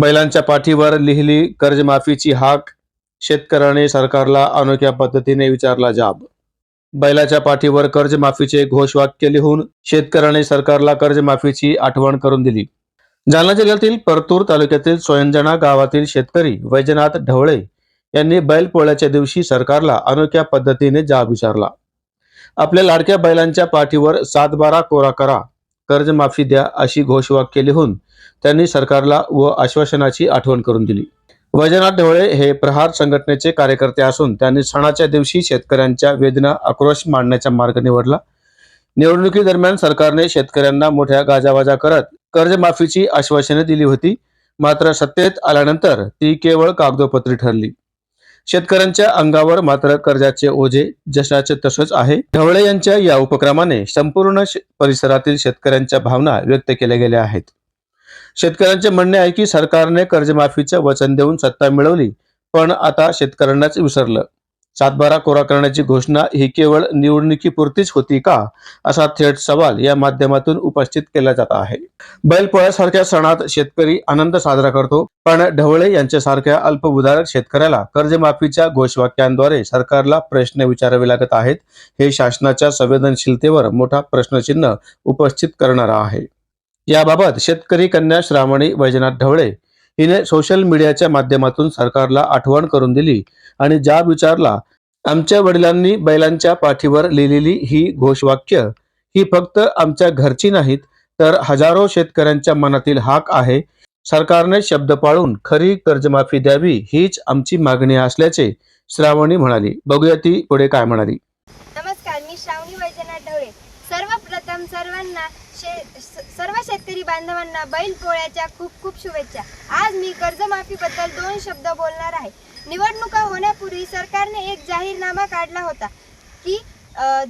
बैलांच्या पाठीवर लिहिली कर्जमाफीची हाक शेतकऱ्याने सरकारला अनोख्या पद्धतीने विचारला जाब. बैलाच्या पाठीवर कर्जमाफीचे घोषवाक्य लिहून शेतकऱ्याने सरकारला कर्जमाफीची आठवण करून दिली. जालना जिल्ह्यातील परतूर तालुक्यातील स्वयंजना गावातील शेतकरी वैजनाथ ढवळे यांनी बैलपोळ्याच्या दिवशी सरकारला अनोख्या पद्धतीने जाब विचारला. आपल्या लाडक्या बैलांच्या पाठीवर सातबारा कोरा करा कर्जमाफी द्या अशी घोषवाक्य लिहून त्यांनी सरकारला व आश्वासनाची आठवण करून दिली. वैजनाथ ढवळे हे प्रहार संघटनेचे कार्यकर्ते असून त्यांनी सणाच्या दिवशी शेतकऱ्यांच्या वेदना आक्रोश मांडण्याचा मार्ग निवडला. निवडणुकीदरम्यान सरकारने शेतकऱ्यांना मोठ्या गाजावाजा करत कर्जमाफीची आश्वासने दिली होती. मात्र सत्तेत आल्यानंतर ती केवळ कागदोपत्री ठरली. शेतकऱ्यांच्या अंगावर मात्र कर्जाचे ओझे जशाचे तसंच आहे. ढवळे यांच्या या उपक्रमाने संपूर्ण परिसरातील शेतकऱ्यांच्या भावना व्यक्त केल्या गेल्या आहेत. शेतकऱ्यांचे म्हणणे आहे की सरकारने कर्जमाफीचं वचन देऊन सत्ता मिळवली पण आता शेतकऱ्यांनाच विसरलं. सातबारा कोरा करण्याची घोषणा ही केवळ निवडणुकीपुरतीच होती का? असा थेट सवाल या माध्यमातून उपस्थित केला जात आहे. बैलपोळ्यासारख्या सणात शेतकरी आनंद साजरा करतो पण ढवळे यांच्यासारख्या अल्पभूधारक शेतकऱ्याला कर्जमाफीच्या घोषवाक्यांद्वारे सरकारला प्रश्न विचारावे लागत आहेत हे शासनाच्या संवेदनशीलतेवर मोठा प्रश्नचिन्ह उपस्थित करणारा आहे. याबाबत शेतकरी कन्या श्रावणी वैजनाथ ढवळे हिने सोशल मीडियाच्या माध्यमातून सरकारला आठवण करून दिली आणि जाब विचारला आमच्या वडिलांनी बैलांच्या पाठीवर लिहिलेली ही घोषवाक्य ही फक्त आमच्या घरची नाहीत तर हजारो शेतकऱ्यांच्या मनातील हाक आहे. सरकारने शब्द पाळून खरी कर्जमाफी द्यावी हीच आमची मागणी असल्याचे श्रावणी म्हणाली. बघूया ती पुढे काय म्हणाली. नमस्कार मी श्रावणी वैजनाथ ढवळे. सर्वप्रथम सर्वांना शे स- सर्व शेतकरी बांधवांना बैल पोळ्याच्या खूप खूप शुभेच्छा. आज मी कर्जमाफीबद्दल दोन शब्द बोलणार आहे. निवडणुका होण्यापूर्वी सरकारने एक जाहीरनामा काढला होता की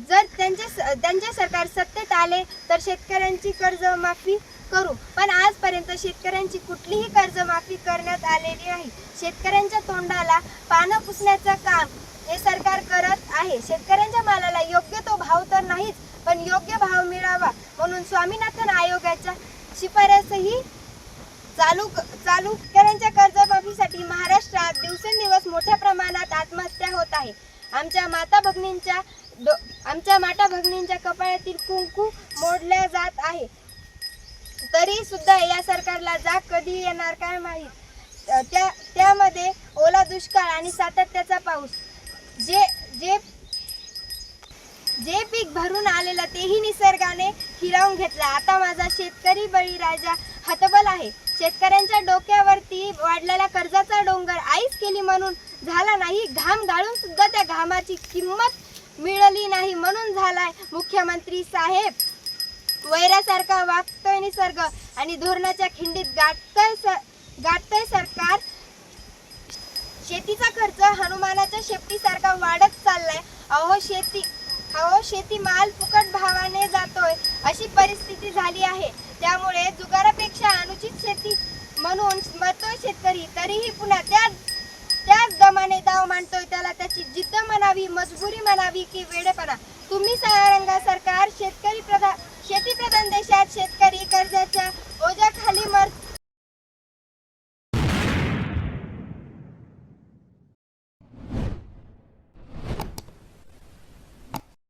जर त्यांचे स- त्यांचे सरकार सत्तेत आले तर शेतकऱ्यांची कर्जमाफी करू. पण आजपर्यंत शेतकऱ्यांची कुठलीही कर्जमाफी करण्यात आलेली नाही. शेतकऱ्यांच्या तोंडाला पानं पुसण्याचं काम हे सरकार करत आहे. शेतकऱ्यांच्या मालाला योग्य तो भाव तर नाहीच पण योग्य भाव मिळावा म्हणून स्वामीनाथन आयोगाच्या शिफारसही चालू चालू शेतकऱ्यांच्या कर्जमाफीसाठी महाराष्ट्रात दिवसेंदिवस मोठ्या प्रमाणात आत्महत्या होत आहे. आमच्या माता भगिनींच्या डो आमच्या माता भगिनींच्या कपाळातील कुंकू मोडल्या जात आहे. तरी सुद्धा या सरकारला जाग कधी येणार काय माहीत? त्या त्यामध्ये ओला दुष्काळ आणि सातत्याचा पाऊस. जे जे जे पीक भरून आलेलं तेही निसर्गाने हिरावून घेतलं. आता माझा शेतकरी बळीराजा हतबल आहे. शेतकऱ्यांच्या डोक्यावरती वाढलेला कर्जाचा डोंगर आईच केली म्हणून झाला नाही. घाम गाळून सुद्धा त्या घामाची किंमत मिळाली नाही म्हणून झालाय मुख्यमंत्री साहेब. वैरासारखा वागतोय निसर्ग आणि धोरणाच्या खिंडीत गाठतोय सर गाठतोय सरकार. शेतीचा खर्च हनुमानाच्या शेपटीसारखा वाढत चाललाय. अहो शेती अहो शेती माल फुकट भावाने जातोय. अशी परिस्थिती झाली आहे. त्यामुळे जुगारापेक्षा अनुचित शेती म्हणून मरतोय शेतकरी तरीही पुन्हा त्याच त्याच दमाने दाव मांडतोय. त्याला त्याची जिद्द म्हणावी मजबुरी म्हणावी की वेडेपणा.